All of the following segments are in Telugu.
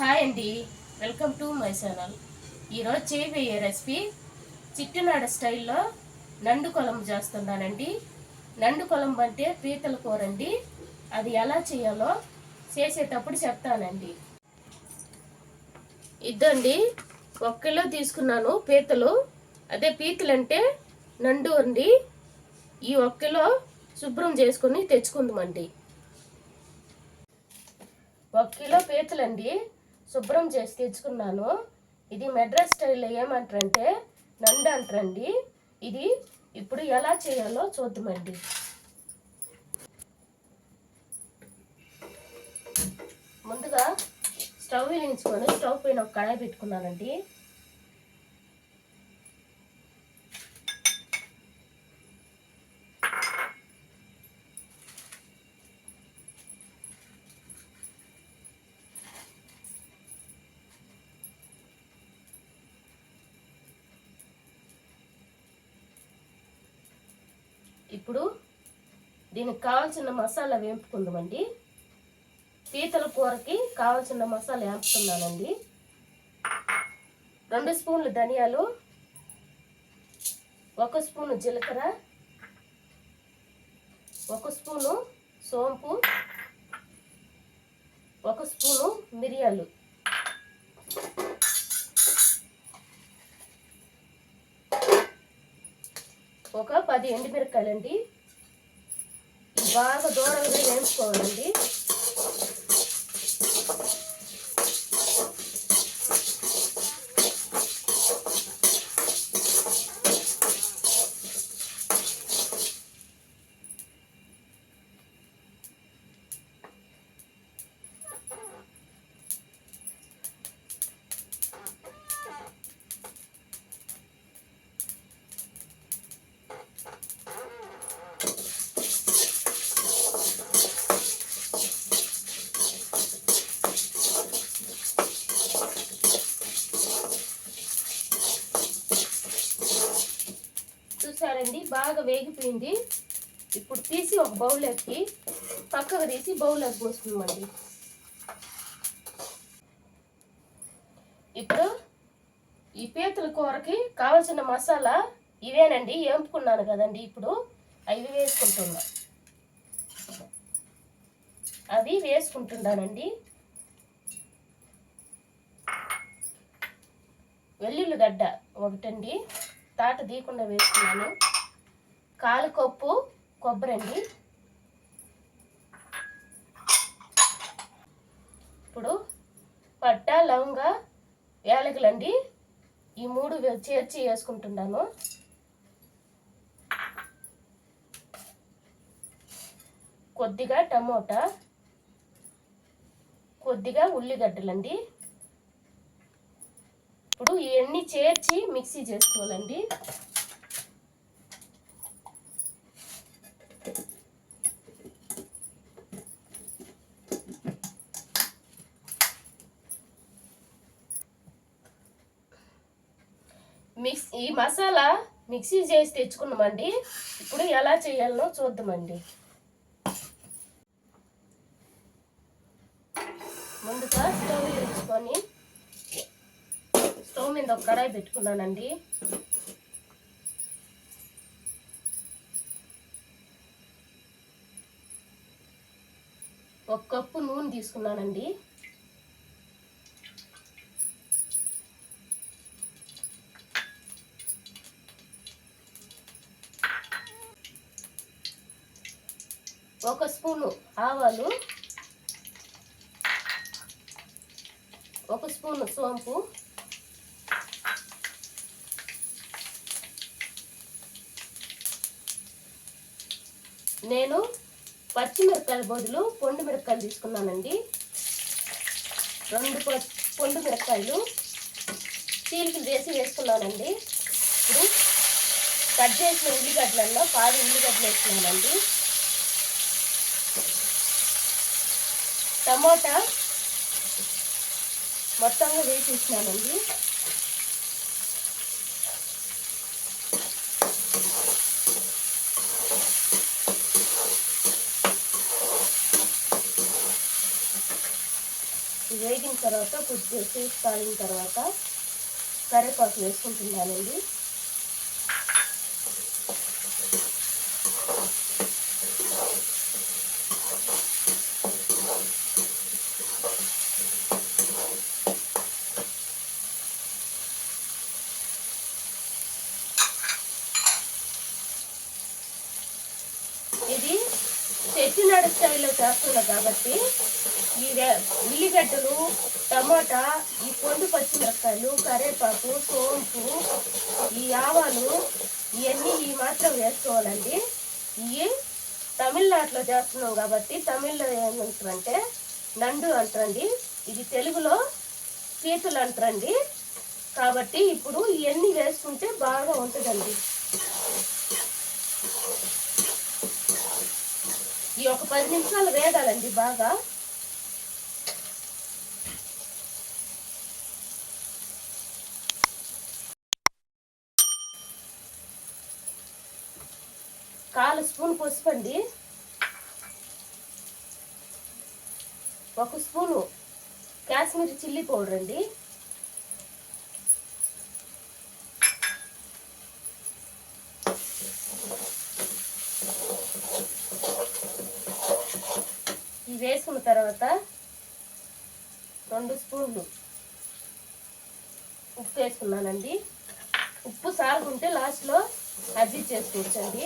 హాయ్ అండి. Welcome to my channel. ఈరోజు చేయబోయే రెసిపీ చిట్టినాడ స్టైల్లో నండు కొలంబు చేస్తున్నానండి. నండు కొలంబు అంటే పీతల కూర అండి. అది ఎలా చేయాలో చేసేటప్పుడు చెప్తానండి. ఇద్దండి ఒక కిలో తీసుకున్నాను పీతలు. అదే పీతలు అంటే నండు అండి. ఈ ఒక కిలో శుభ్రం చేసుకుని తెచ్చుకుందామండి. ఒక కిలో పీతలండి. శుభ్రం చేసి తెచ్చుకున్నాను. ఇది మెడ్రాస్ స్టైల్లో ఏమంటారంటే నండు అంటారండి. ఇది ఇప్పుడు ఎలా చేయాలో చూద్దామండి. ముందుగా స్టవ్ వెలిగించుకొని స్టవ్ పైన ఒక కడాయి పెట్టుకున్నానండి. ఇప్పుడు దీనికి కావాల్సిన మసాలా వేపుకుందామండి. పీతల కూరకి కావాల్సిన మసాలా వేపుతున్నానండి. రెండు స్పూన్లు ధనియాలు ఒక స్పూను జీలకర్ర ఒక స్పూను సోంపు ఒక స్పూను మిరియాలు. ఒక పది ఎండుమిరకాయలండి బాగా దూరంగా వేయించుకోవాలండి. చూసారండి బాగా వేగిపోయింది. ఇప్పుడు తీసి ఒక బౌల్లోకి పక్కకు తీసి బౌల్లోకి పోసుకుందామండి. ఇప్పుడు ఈ పీతల కూరకి కావలసిన మసాలా ఇవేనండి. ఎంపుకున్నాను కదండి ఇప్పుడు. అవి వేసుకుంటున్నా. అవి వేసుకుంటున్నానండి. వెల్లుల్లిగడ్డ ఒకటండి. తాట తీయకుండా వేసుకున్నాను. కాలు కప్పు కొబ్బరి అండి. ఇప్పుడు పట్ట లవంగ యాలకులండి. ఈ మూడు చేర్చి వేసుకుంటున్నాను. కొద్దిగా టమోటా కొద్దిగా ఉల్లిగడ్డలండి. ఇప్పుడు ఇవన్నీ చేర్చి మిక్సీ చేసుకోవాలండి మిక్స్ ఈ మసాలా మిక్సీ చేసి తెచ్చుకున్నామండి. ఇప్పుడు ఎలా చేయాలనో చూద్దామండి. ముందుగా స్టవ్ తెచ్చుకొని స్టవ్ మీద ఒక కడాయి పెట్టుకున్నానండి. ఒక కప్పు నూనె తీసుకున్నానండి. ఆవాలు ఒక స్పూన్ సోంపు. నేను పచ్చిమిరపకాయల బదులు పొండు మిరపకాయలు తీసుకున్నానండి. రెండు పొండు మిరపకాయలు చీలికలు చేసి వేసుకున్నానండి. ఇప్పుడు కట్ చేసిన ఉల్లిగడ్డలలో పాది ఉల్లిగడ్డలు వేసుకున్నానండి. టమోటా మొత్తంగా వేసి వేగిన తర్వాత కొద్దిగా సేపు కాలిన తర్వాత కరివేపాకు వేసుకుంటున్నానండి ఇది చెట్టినాడు స్టైల్లో చేస్తున్నా కాబట్టి ఈ ఉల్లిగడ్డలు టమాటా ఈ పొండు పచ్చిమిరపకాయలు కరివేపాకు సోంపు ఈ ఆవాలు ఇవన్నీ ఈ మాత్రం వేసుకోవాలండి. ఇవి తమిళనాడులో చేస్తున్నాం కాబట్టి తమిళ్ళో ఏమంటారంటే నండు అంటారండి. ఇది తెలుగులో పీతులు అంటారండి. కాబట్టి ఇప్పుడు ఇవన్నీ వేసుకుంటే బాగా ఉంటుందండి. ఈ ఒక పది నిమిషాలు వేగాలండి బాగా. కాలు స్పూన్ పసుపండి ఒక స్పూను కాశ్మీర్ చిల్లీ పౌడర్ అండి. ఇవి వేసుకున్న తర్వాత రెండు స్పూన్లు ఉప్పు వేసుకున్నానండి. ఉప్పు సాగుంటే లాస్ట్లో అజీ చేసుకోవచ్చండి.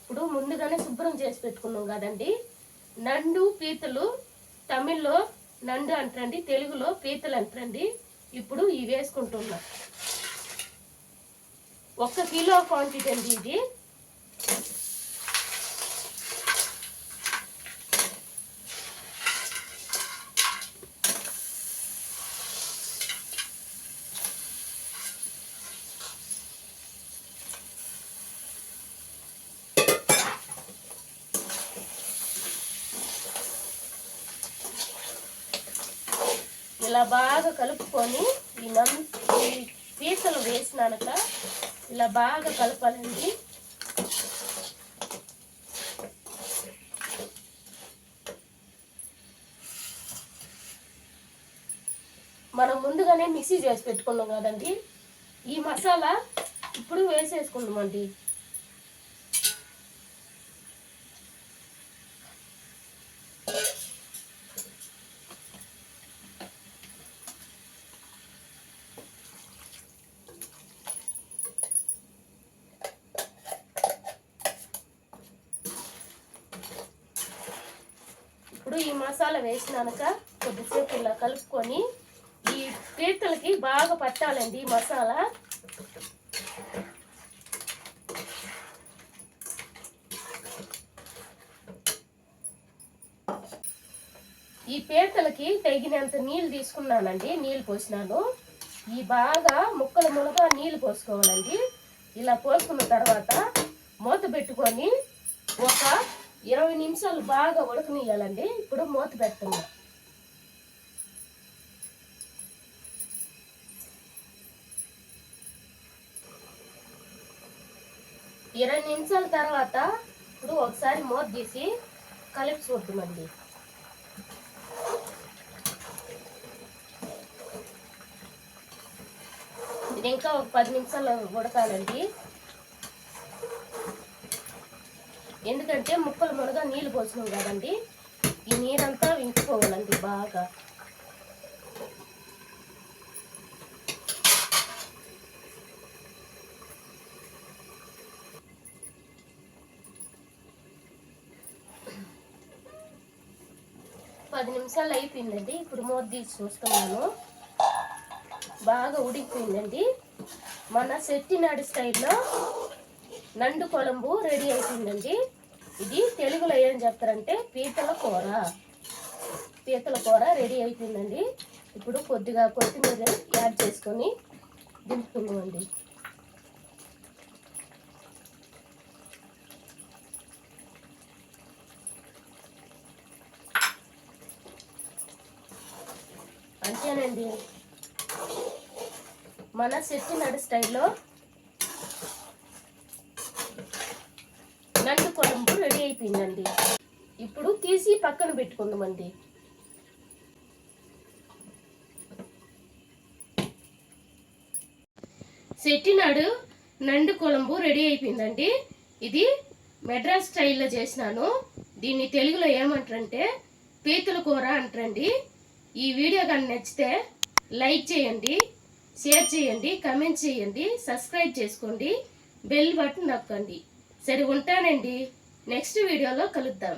ఇప్పుడు ముందుగానే శుభ్రం చేసి పెట్టుకున్నాం కదండి. నండు పీతలు తమిళ్ళో నండు అంటారండి తెలుగులో పీతలు అంటారండి. ఇప్పుడు ఇవి వేసుకుంటున్నాం. ఒక్క కిలో క్వాంటిటీ అండి ఇది. ఇలా బాగా కలుపుకొని ఈ నమ్ ఈ పీసలు వేసినాక ఇలా బాగా కలపాలండి. మనం ముందుగానే మిక్సీ చేసి పెట్టుకున్నాం కదండి. ఈ మసాలా ఇప్పుడు వేసేసుకుందామండి. ఇప్పుడు ఈ మసాలా వేసినాక కొద్దిసేపు ఇలా కలుపుకొని ఈ పీతలకి బాగా పట్టాలండి ఈ మసాలా. ఈ పీతలకి తగినంత నీళ్ళు తీసుకున్నానండి నీళ్ళు పోసినాను. ఈ బాగా ముక్కలు మునగా నీళ్ళు పోసుకోవాలండి. ఇలా పోసుకున్న తర్వాత మూత పెట్టుకొని ఒక ఇరవై నిమిషాలు బాగా ఉడకనియాలండి ఇప్పుడు మూత పెడుతున్నా ఇరవై నిమిషాల తర్వాత ఇప్పుడు ఒకసారి మూత తీసి కలిపి చూద్దామండి. ఇది ఇంకా ఒక పది నిమిషాలు ఉడకాలండి. ఎందుకంటే ముక్కలు మునగ నీళ్ళు పోసినాం కదండి. ఈ నీరంతా వించుకోవాలండి బాగా. పది నిమిషాలు అయిపోయిందండి. ఇప్పుడు మూత తీసి చూస్తున్నాను. బాగా ఉడికిపోయిందండి. మన సెట్టినాడు స్టైల్లో నండు కొలంబు రెడీ అవుతుందండి ఇది తెలుగులో ఏం చెప్తారంటే పీతల కూర. పీతల కూర రెడీ అవుతుందండి ఇప్పుడు కొద్దిగా కొత్తిమీర యాడ్ చేసుకొని దింపుకుందామండి. అంతేనండి. మన సెట్టినాడు స్టైల్లో నండు కొలంబు రెడీ అయిపోయిందండి. ఇప్పుడు తీసి పక్కన పెట్టుకుందామండి. సెట్టినాడు నండు కొలంబు రెడీ అయిపోయిందండి. ఇది మెడ్రాస్ స్టైల్లో చేసినాను. దీన్ని తెలుగులో ఏమంటారంటే పీతల కూర అంటారండి. ఈ వీడియో కానీ నచ్చితే లైక్ చేయండి షేర్ చేయండి కమెంట్ చేయండి సబ్స్క్రైబ్ చేసుకోండి బెల్ బటన్ నొక్కండి. సరే ఉంటానండి. నెక్స్ట్ వీడియోలో కలుద్దాం.